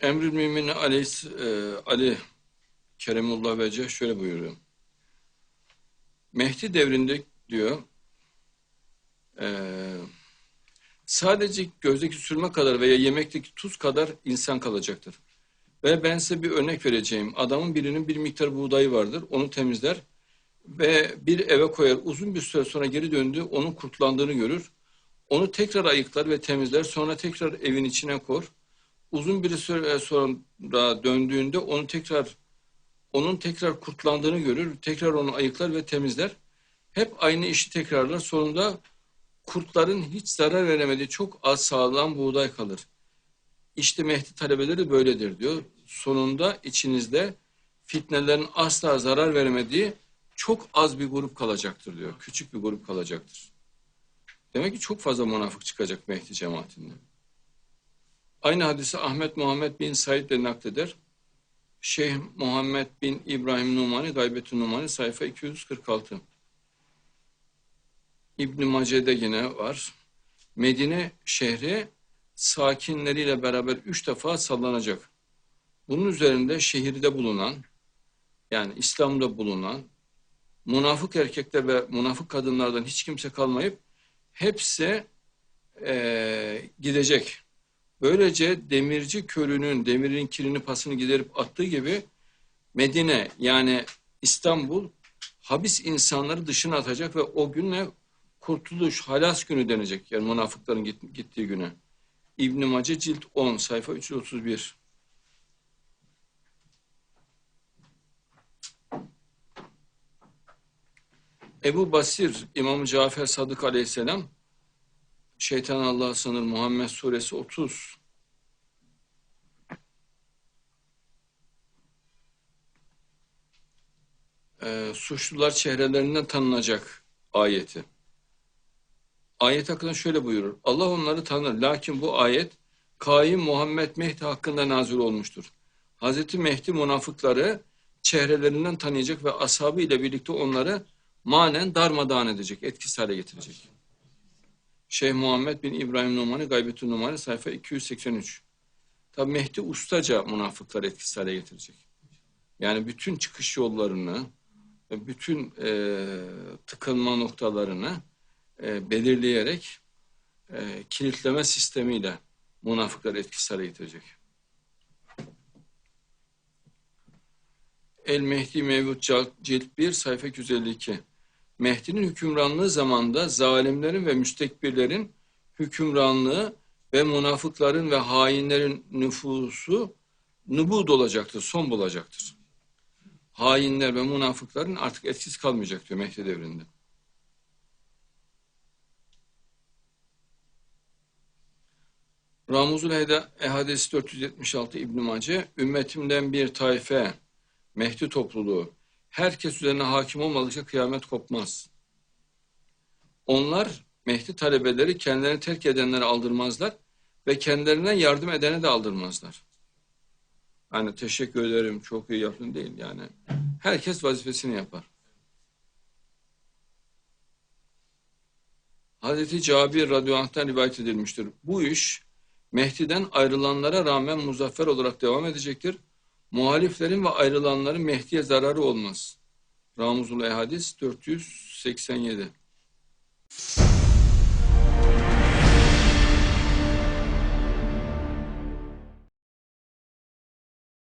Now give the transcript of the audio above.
Emrül Mümin Ali, e, Ali Keremullah Vece şöyle buyuruyor. Mehdi devrinde diyor e, sadece gözdeki sürme kadar veya yemekteki tuz kadar insan kalacaktır. Ve ben size bir örnek vereceğim. Adamın birinin bir miktar buğdayı vardır. Onu temizler ve bir eve koyar. Uzun bir süre sonra geri döndü. Onun kurtlandığını görür. Onu tekrar ayıklar ve temizler. Sonra tekrar evin içine kor. Uzun bir süre sonra döndüğünde onu tekrar onun tekrar kurtlandığını görür. Tekrar onu ayıklar ve temizler. Hep aynı işi tekrarlar. Sonunda kurtların hiç zarar veremediği çok az sağlam buğday kalır. İşte Mehdi talebeleri böyledir diyor. Sonunda içinizde fitnelerin asla zarar veremediği çok az bir grup kalacaktır diyor. Küçük bir grup kalacaktır. Demek ki çok fazla münafık çıkacak Mehdi cemaatinde. Aynı hadisi Ahmet Muhammed bin Said de nakleder. Şeyh Muhammed bin İbrahim Numani, Gaybetü Numani sayfa 246. İbn Mace'de yine var. Medine şehri sakinleriyle beraber üç defa sallanacak. Bunun üzerinde şehirde bulunan, yani İslam'da bulunan münafık erkekler ve münafık kadınlardan hiç kimse kalmayıp hepsi e, gidecek. Böylece demirci körünün demirin kirini pasını giderip attığı gibi Medine yani İstanbul habis insanları dışına atacak ve o günle kurtuluş, halas günü denecek. Yani münafıkların gittiği güne. İbn Mace cilt 10 sayfa 331. Ebu Basir İmam Cafer Sadık Aleyhisselam Şeytan Allah sanır Muhammed Suresi 30 e, suçlular çehrelerinden tanınacak ayeti. Ayet hakkında şöyle buyurur. Allah onları tanır. Lakin bu ayet Kaim Muhammed Mehdi hakkında nazil olmuştur. Hazreti Mehdi münafıkları çehrelerinden tanıyacak ve ashabı ile birlikte onları manen darmadağın edecek, etkisiz hale getirecek. Şeyh Muhammed bin İbrahim Numani, Gaybetün Numani sayfa 283. Tabi Mehdi ustaca münafıkları etkisiz hale getirecek. Yani bütün çıkış yollarını, bütün e, tıkınma noktalarını e, belirleyerek e, kilitleme sistemiyle münafıkları etkisiz hale getirecek. El Mehdi Mevcut Cilt 1 sayfa 252 Mehdi'nin hükümranlığı zamanında zalimlerin ve müstekbirlerin hükümranlığı ve münafıkların ve hainlerin nüfusu nübud olacaktır, son bulacaktır. Hainler ve münafıkların artık etkisiz kalmayacak diyor Mehdi devrinde. Ramuzul Ehadesi 476 İbn Mace, ümmetimden bir taife, Mehdi topluluğu, herkes üzerine hakim olmadıkça kıyamet kopmaz. Onlar Mehdi talebeleri kendilerini terk edenleri aldırmazlar ve kendilerine yardım edene de aldırmazlar. Hani teşekkür ederim, çok iyi yaptın değil yani. Herkes vazifesini yapar. Hazreti Cabir radıyallahu rivayet edilmiştir. Bu iş Mehdi'den ayrılanlara rağmen muzaffer olarak devam edecektir. Muhaliflerin ve ayrılanların Mehdi'ye zararı olmaz. Ramuzul Ehadis 487